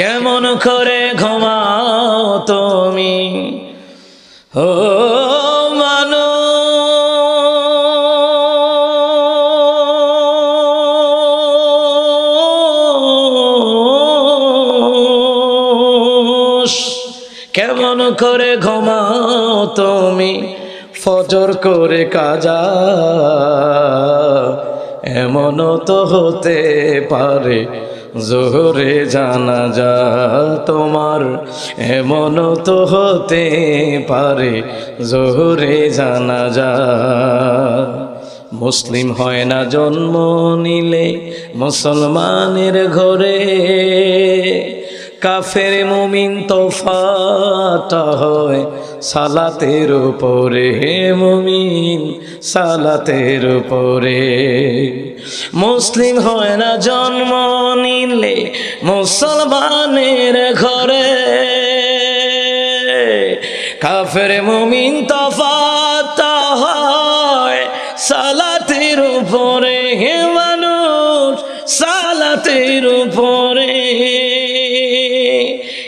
কেমন করে ঘুমাও তুমি? ও মানু কেমন করে ঘুমাও তুমি? ফজর করে কাজা এমনও তো হতে পারে। জোহরে জানা যা তোমার, এমন তো হতে পারে। জোহরে জানা যা, মুসলিম হয় না জন্ম নিলে মুসলমানের ঘরে। কাফের মুমিন তোফাটা হয়। সালাতের উপরে হে মুমিন, সালাতের উপরে। মুসলিম হয় না জন্ম নিলে মুসলমানের ঘরে। কাফের মুমিন তফাতা হয়। সালাতের উপরে হে মানুষ, সালাতের উপরে।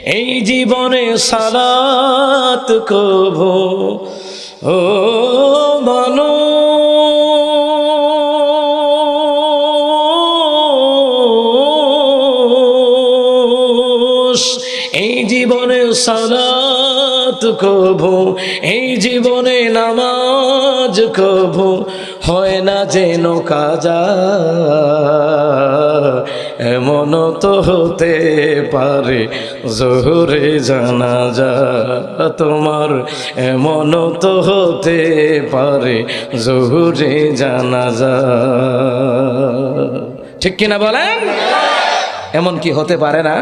এই জীবনে সালাত কবো ও মানুষ, এই জীবনে সালাত কবু এই জীবনে নামাজ কবু হয় না যেন কাজা এমন তো হতে পারে, জোহরে জানা যা তোমার এমন তো হতে পারে, জোহরে জানা যা ঠিক কিনা বলেন? এমন কি হতে পারে না?